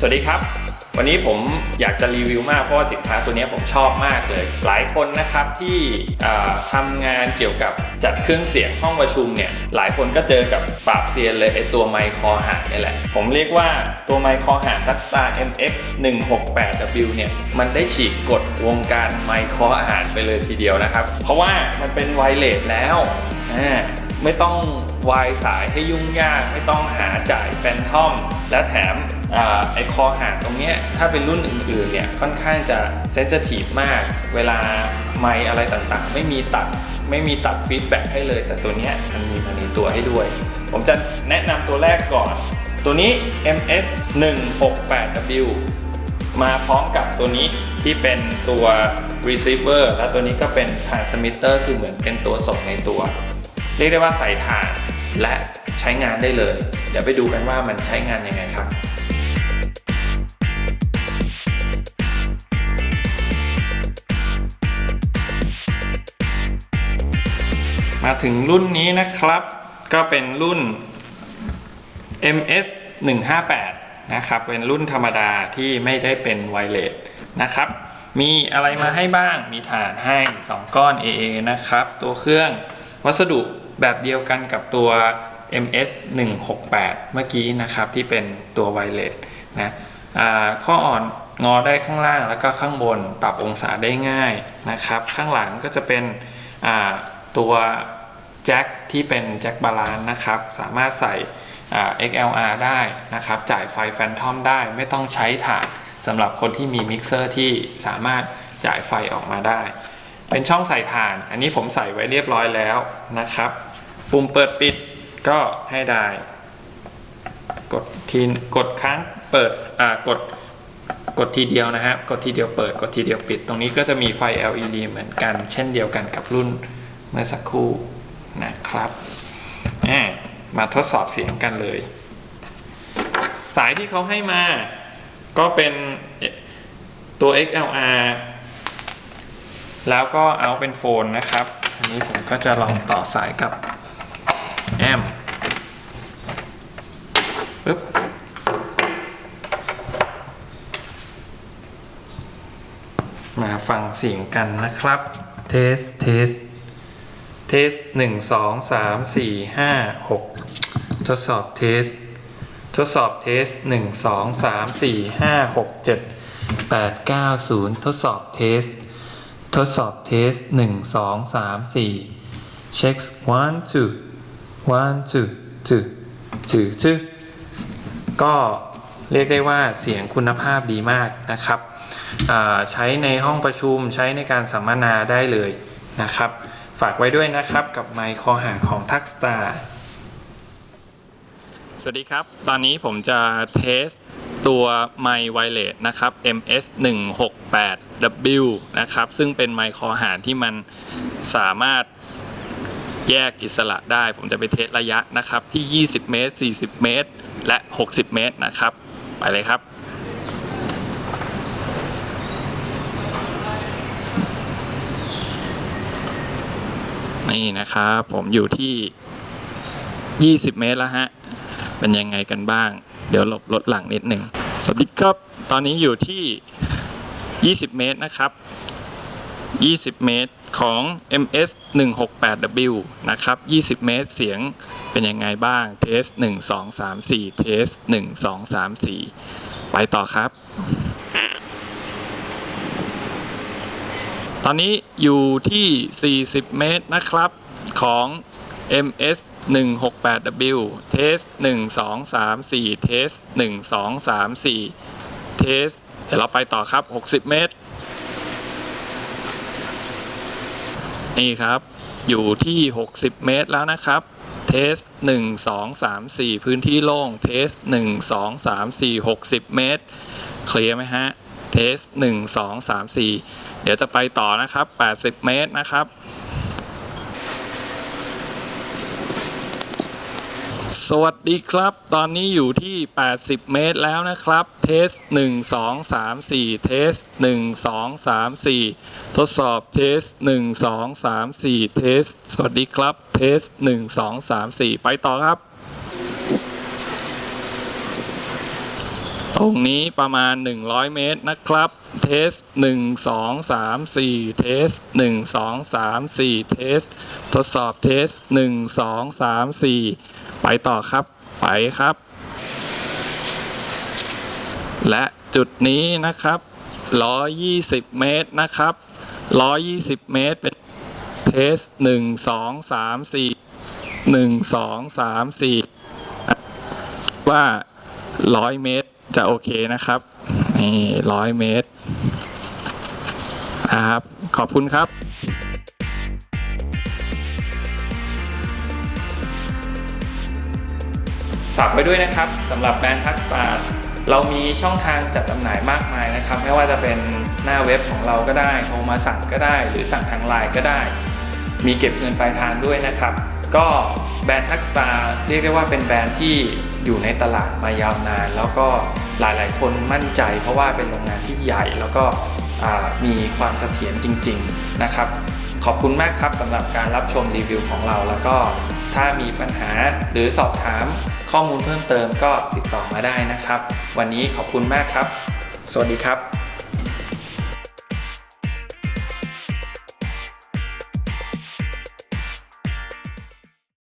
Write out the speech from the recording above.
สวัสดีครับ วันนี้ผมอยากจะรีวิวมากเพราะว่าสินค้าตัวนี้ผมชอบมากเลย หลายคนนะครับที่อ่าทำงานเกี่ยวกับจัดเครื่องเสียงห้องประชุมเนี่ย หลายคนก็เจอกับปราบเซียนเลยไอตัวไมค์คอหางนี่แหละ ผมเรียกว่าตัวไมค์คอหาง t o u c h s t a r MX 168W เนี่ย มันได้ฉีกกฎวงการไมค์คออาหารไปเลยทีเดียวนะครับ เพราะว่ามันเป็นไวเลสแล้วอ่า ไม่ต้องวายสายให้ยุ่งยาก ไม่ต้องหาจ่ายแฟนทอม และแถมอไอคอหางตรงเนี้ยถ้าเป็นรุ่นอื่นๆเนี่ยค่อนข้างจะเซน i ทีฟมาก เวลาไมอะไรต่างๆ ไม่มีตัดไม่มีตัดฟีดแบ็กให้เลย แต่ตัวเนี้ยมันมีมาในตัวให้ด้วย ผมจะแนะนำตัวแรกก่อน ตัวนี้ MS 168W มาพร้อมกับตัวนี้ที่เป็นตัว receiver และตัวนี้ก็เป็น transmitter คือเหมือนเป็นตัวส่งในตัว เรียกได้ว่าใส่ถ่านและใช้งานได้เลย เดี๋ยวไปดูกันว่ามันใช้งานยังไงครับมาถึงรุ่นนี้นะครับ ก็เป็นรุ่น MS 158นะครับ เป็นรุ่นธรรมดาที่ไม่ได้เป็นไวเลสนะครับ มีอะไรมาให้บ้าง มีฐานให้ 2 ก้อน AA นะครับ ตัวเครื่องวัสดุ แบบเดียวกันกับตัว MS 168เมื่อกี้นะครับที่เป็นตัวไวเลสนะข้ออ่อนงอได้ข้างล่างแล้วก็ข้างบนปรับองศาได้ง่ายนะครับ ข้างหลังก็จะเป็นตัวแจ็คที่เป็นแจ็คบาลานนะครับ สามารถใส่ XLR ได้นะครับ จ่ายไฟแฟนทอมได้ไม่ต้องใช้ถ่านสำหรับคนที่มีมิกเซอร์ที่สามารถจ่ายไฟออกมาได้ เป็นช่องใส่ถ่าน อันนี้ผมใส่ไว้เรียบร้อยแล้วนะครับ ปุ่มเปิดปิดก็ให้ได้ กดทีกดครั้งเปิดอ่ากดกดทีเดียวนะครับกดทีเดียวเปิดกดทีเดียวปิด ตรงนี้ก็จะมีไฟ LED เหมือนกัน เช่นเดียวกันกับรุ่นเมื่อสักครู่นะครับมาทดสอบเสียงกันเลย สายที่เขาให้มาก็เป็นตัว XLR แล้วก็เอาเป็นโฟนนะครับ อันนี้ผมก็จะลองต่อสายกับ แอมปึ๊บมาฟังเสียงกันนะครับ เทส เทส เทสหนึ่งสองสามสี่ห้าหกทดสอบเทส ทดสอบเทสหนึ่งสองสามสี่ห้าหกเจ็ดแปดเก้าศูนย์ทดสอบเทส ทดสอบเทสหนึ่งสองสามสี่เช็ค one two one two two two two ก็เรียกได้ว่าเสียงคุณภาพดีมากนะครับใช้ในห้องประชุมใช้ในการสัมมนาได้เลยนะครับ ฝากไว้ด้วยนะครับกับไมค์คอหางของทักสตาสวัสดีครับ ตอนนี้ผมจะเทสตัวไมค์ไวเลสนะครับ MS 168W นะครับ ซึ่งเป็นไมค์คอหางที่มันสามารถ แยกอิสระได้ ผมจะไปเทสระยะนะครับที่ 20 เมตร 40 เมตร และ 60 เมตรนะครับ ไปเลยครับนี่นะครับผมอยู่ที่ 20 เมตรแล้วฮะ เป็นยังไงกันบ้าง เดี๋ยวหลบรถหลังนิดหนึ่งสวัสดีครับ ตอนนี้อยู่ที่ 20 เมตรนะครับ 20 เมตร ของ MS 168W นะครับ 20 เมตรเสียงเป็นยังไงบ้างเทส1 2 3 4 เทส 1 2 3 4 ไปต่อครับ ตอนนี้อยู่ที่ 40 เมตรนะครับของ MS 168W เทส 1 2 3 4 เทส 1 2 3 4 เทส เดี๋ยวเราไปต่อครับ 60 เมตร นี่ครับ อยู่ที่ 60 เมตรแล้วนะครับ เทส 1 2 3 4 พื้นที่โล่ง เทส 1 2 3 4 60 เมตร เคลียร์ไหมฮะ เทส 1 2 3 4 เดี๋ยวจะไปต่อนะครับ 80 เมตรนะครับ สวัสดีครับ ตอนนี้อยู่ที่ 80 เมตรแล้วนะครับ เทส 1 2 3 4 เทส 1 2 3 4 ทดสอบเทส 1 2 3 4 เทส สวัสดีครับ เทส 1 2 3 4 ไปต่อครับ ตรงนี้ประมาณ 100 เมตรนะครับ เทส 1 2 3 4 เทส 1 2 3 4 เทส ทดสอบเทส 1 2 3 4 ไปต่อครับ ไปครับ และจุดนี้นะครับ 120 เมตรนะครับ 120 เมตรเป็นเทส 1 2 3 4 1 2 3 4 ว่า 100 เมตร จะโอเคนะครับ นี่100เมตรนะครับ ขอบคุณครับฝากไว้ด้วยนะครับสำหรับแบรนด์ทักสตาร์เรามีช่องทางจัดจำหน่ายมากมายนะครับ ไม่ว่าจะเป็นหน้าเว็บของเราก็ได้โทรมาสั่งก็ได้ หรือสั่งทางไลน์ก็ได้ มีเก็บเงินปลายทางด้วยนะครับ ก็แบรนด์ทักสตาร์เรียกได้ว่าเป็นแบรนด์ที่อยู่ในตลาดมายาวนาน แล้วก็ หลายๆ คนมั่นใจ เพราะว่าเป็นโรงงานที่ใหญ่แล้วก็มีความเสถียรจริง ๆ นะครับ ขอบคุณมากครับสำหรับการรับชมรีวิวของเราแล้วก็ถ้ามีปัญหาหรือสอบถามข้อมูลเพิ่มเติมก็ติดต่อมาได้นะครับ วันนี้ขอบคุณมากครับ สวัสดีครับ